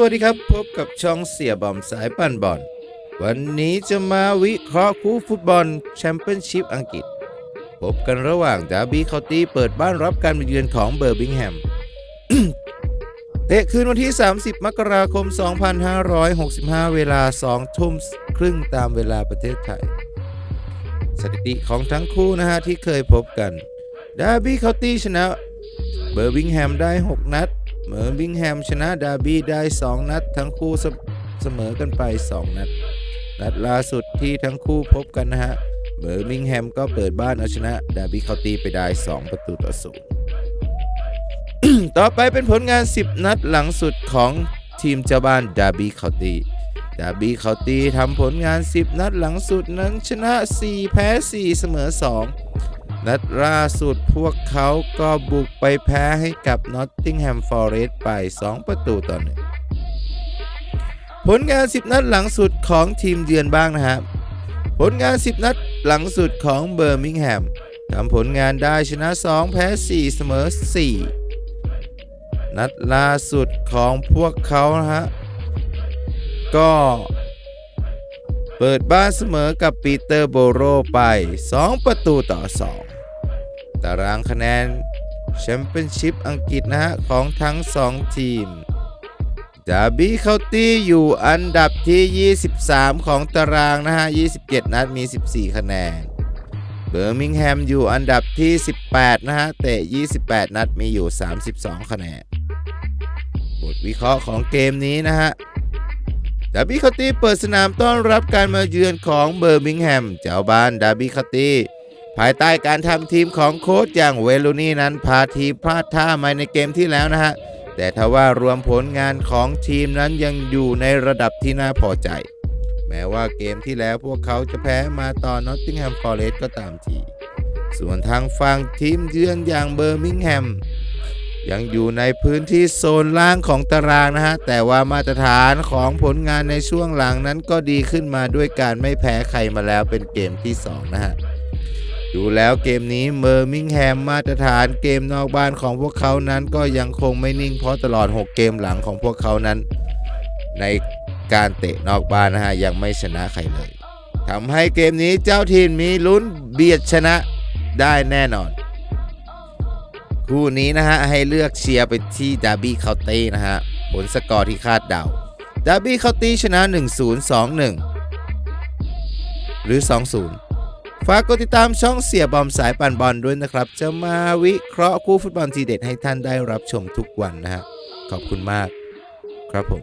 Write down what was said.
วัสดีครับพบกับช่องเสียบอมสายปั่นบอล วันนี้จะมาวิเคราะห์คู่ฟุตบอลแชมเปี้ยนชิพอังกฤษ พบกันระหว่างดาร์บี้เคาน์ตี้เปิดบ้านรับการมาเยือนของเบอร์บิงแฮมเตะคืนวันที่ 30 มกราคม 2565 เวลา 2 ทุ่มครึ่งตามเวลาประเทศไทย สถิติของทั้งคู่นะฮะที่เคยพบกัน ดาร์บี้เคาน์ตี้ชนะเบอร์บิงแฮมได้ 6 นัด เบอร์บิงแฮมชนะดาร์บี้ได้ 2 นัด ทั้งคู่เสสมอกันไป 2 นัด นัดล่าสุดที่ทั้งคู่พบกันนะฮะเบอร์มิงแฮมก็เปิดบ้านเอาชนะดาร์บี้เคาตีไปได้ 2 ประตูต่อศูนย์ต่อไปเป็นผลงาน 10 นัดหลังสุดของทีมเจ้าบ้านดาร์บี้เคาตีดาร์บี้เคาตีทำผลงาน 10 นัดหลังสุดนั้นชนะ 4 แพ้ 4 เสมอ 2 นัดล่าสุดพวกเขาก็บุกไปแพ้ให้กับ Nottingham Forest ไป 2 ประตูต่อหนึ่งผลงาน 10 นัดหลังสุดของทีมเยือนบ้างนะครับ ผลงาน 10 นัดหลังสุดของเบอร์มิงแฮมทำผลงานได้ชนะ 2 แพ้ 4 เสมอ 4 นัดล่าสุดของพวกเขานะฮะ ก็เปิดบ้านเสมอกับปีเตอร์โบโรไป 2 ประตูต่อ 2 ตารางคะแนนแชมเปี้ยนชิพอังกฤษนะฮะของทั้ง 2 ทีมดาร์บี้เคาน์ตี้อยู่อันดับที่ 23 ของตารางนะฮะ 27 นัดมี 14 คะแนน เบอร์มิงแฮมอยู่อันดับที่ 18 นะฮะ เตะ 28 นัดมีอยู่ 32 คะแนน บทวิเคราะห์ของเกมนี้นะฮะดาร์บี้เคาน์ตี้เปิดสนามต้อนรับการมาเยือนของเบอร์มิงแฮม เจ้าบ้านดาร์บี้เคาน์ตี้ ภายใต้การทำทีมของโค้ชอย่างเวลูนี่นั้นพาทีมพลาดท่ามาในเกมที่แล้วนะฮะ แต่ทว่ารวมผลงานของทีมนั้นยังอยู่ในระดับที่น่าพอใจ แม้ว่าเกมที่แล้วพวกเขาจะแพ้มาต่อนอตติงแฮมฟอร์เรสต์ก็ตามที ส่วนทางฝั่งทีมเยือนอย่างเบอร์มิงแฮมยังอยู่ในพื้นที่โซนล่างของตารางนะฮะ แต่ว่ามาตรฐานของผลงานในช่วงหลังนั้นก็ดีขึ้นมาด้วยการไม่แพ้ใครมาแล้วเป็นเกมที่ 2 นะฮะ ดูแล้วเกมนี้เมอร์มิงแฮมมาตรฐานเกมนอกบ้านของพวกเขานั้นก็ยังคงไม่นิ่งเพราะตลอด 6 เกมหลังของพวกเขานั้น ในการเตะนอกบ้านนะฮะยังไม่ชนะใครเลยทำให้เกมนี้เจ้าทีมมีลุ้นเบียดชนะได้แน่นอน คู่นี้นะฮะให้เลือกเชียร์ไปที่ดาร์บี้เคาน์ตี้นะฮะผลสกอร์ที่คาดเดาดาร์บี้เคาน์ตี้ชนะ 1-0 2-1 หรือ 2-0 ฝากกดติดตามช่องเสียบอมสายปั่นบอลด้วยนะครับ จะมาวิเคราะห์คู่ฟุตบอลทีเด็ดให้ท่านได้รับชมทุกวันนะฮะขอบคุณมากครับผม